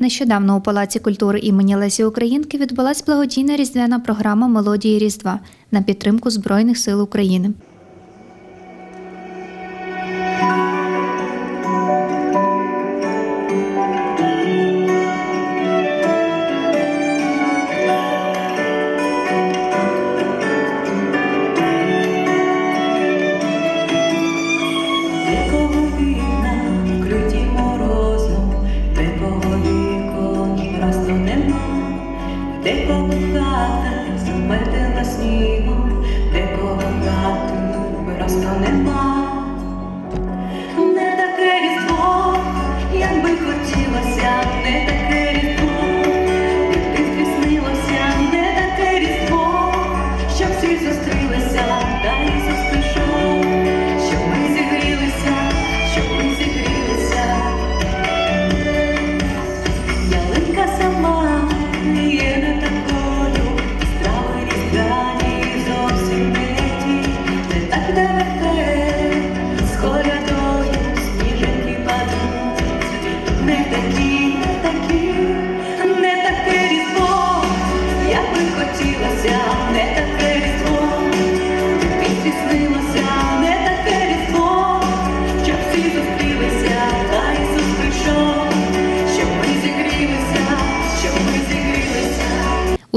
Нещодавно у Палаці культури імені Лесі Українки відбулася благодійна різдвяна програма Мелодії Різдва на підтримку Збройних сил України.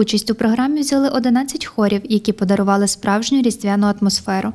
Участь у програмі взяли 11 хорів, які подарували справжню різдвяну атмосферу.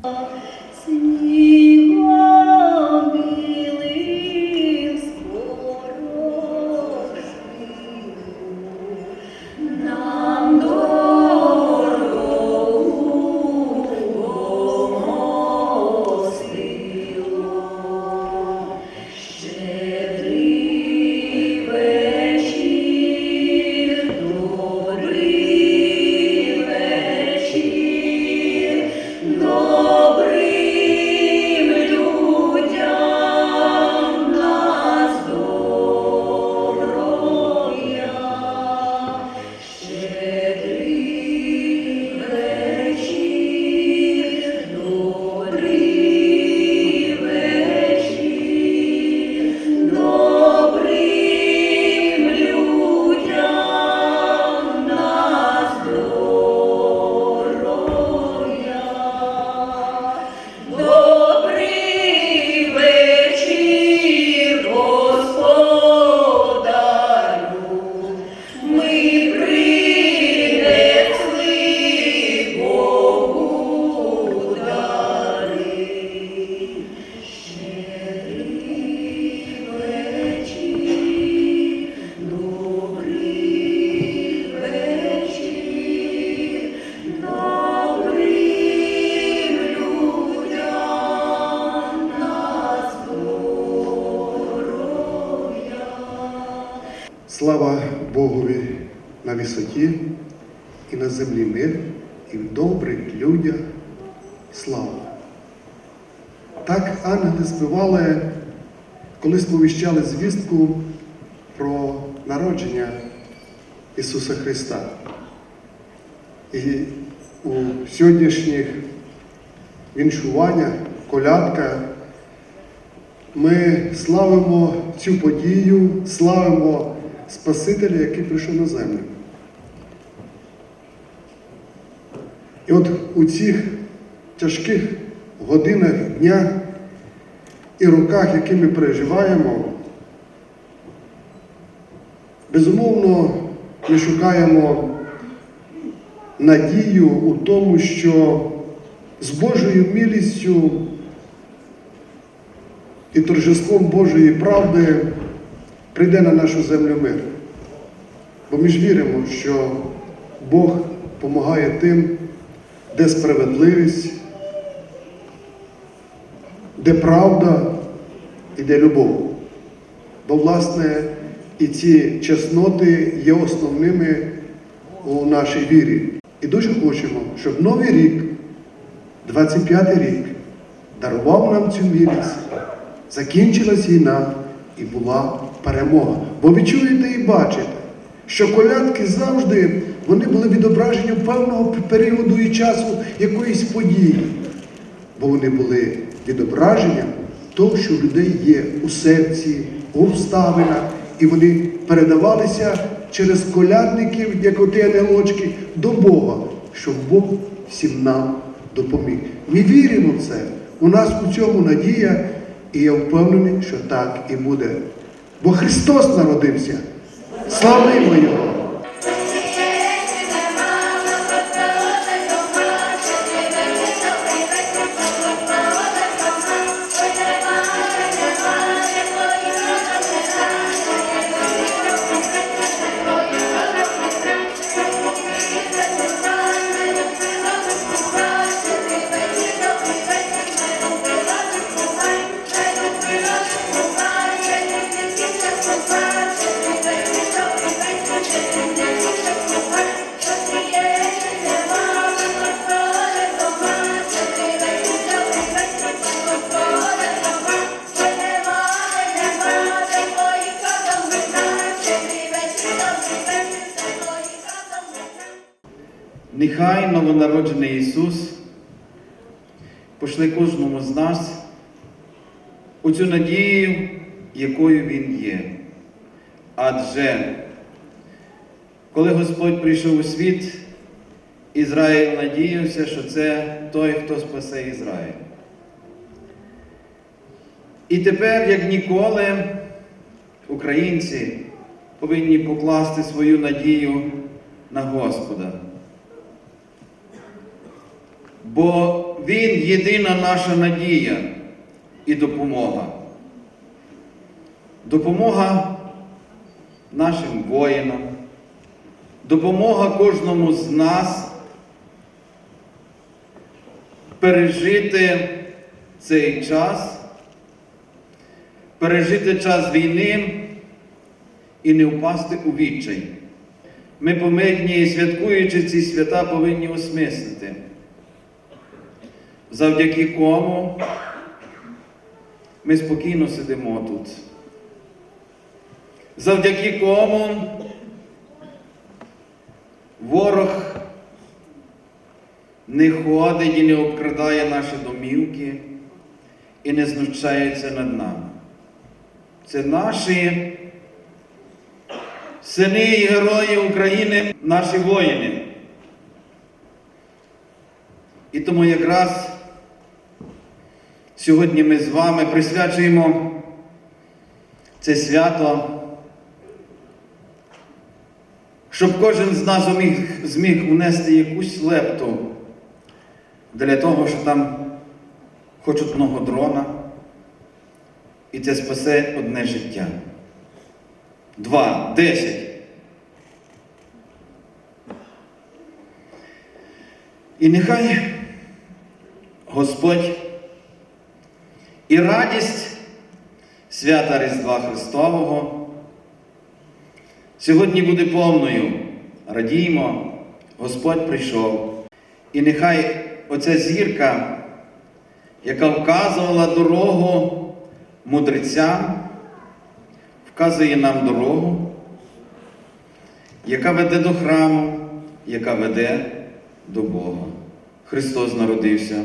Слава Богові на висоті і на землі мир, і в добрих людях слава. Так ангели співали, коли сповіщали звістку про народження Ісуса Христа. І у сьогоднішніх віншуваннях, колядках ми славимо цю подію, славимо Спасителя, який прийшов на землю. І от у цих тяжких годинах дня і роках, які ми переживаємо, безумовно, ми шукаємо надію у тому, що з Божою милістю і торжеством Божої правди прийде на нашу землю мир. Бо ми ж віримо, що Бог допомагає тим, де справедливість, де правда і де любов. Бо, власне, і ці чесноти є основними у нашій вірі. І дуже хочемо, щоб новий рік, 25-й рік, дарував нам цю милість, закінчилась війна і була перемога. Бо ви чуєте і бачите, що колядки завжди вони були відображенням певного періоду і часу якоїсь події. Бо вони були відображенням того, що в людей є у серці, у обставинах і вони передавалися через колядників, як оті ангелочки, до Бога, щоб Бог всім нам допоміг. Ми віримо в це. У нас у цьому надія, і я впевнений, що так і буде. Бо Христос народився. Славимо Його! Нехай новонароджений Ісус пошли кожному з нас у цю надію, якою Він є. Адже коли Господь прийшов у світ, Ізраїль надіявся, що це той, хто спасе Ізраїль. І тепер, як ніколи, українці повинні покласти свою надію на Господа. Бо Він єдина наша надія і допомога. Допомога нашим воїнам, допомога кожному з нас пережити цей час, пережити час війни і не впасти у відчай. Ми помидні, святкуючи ці свята, повинні осмислити завдяки кому ми спокійно сидимо тут. Завдяки кому ворог не ходить і не обкрадає наші домівки і не знущається над нами. Це наші сини і герої України, наші воїни. І тому якраз сьогодні ми з вами присвячуємо це свято, щоб кожен з нас зміг, зміг внести якусь лепту для того, що там хоч одного дрона, і це спасе одне життя. Два, десять. І нехай Господь і радість свята Різдва Христового сьогодні буде повною. Радіємо, Господь прийшов. І нехай оця зірка, яка вказувала дорогу мудрецям, вказує нам дорогу, яка веде до храму, яка веде до Бога. Христос народився.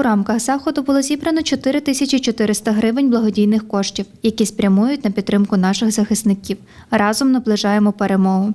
У рамках заходу було зібрано 4400 гривень благодійних коштів, які спрямують на підтримку наших захисників. Разом наближаємо перемогу.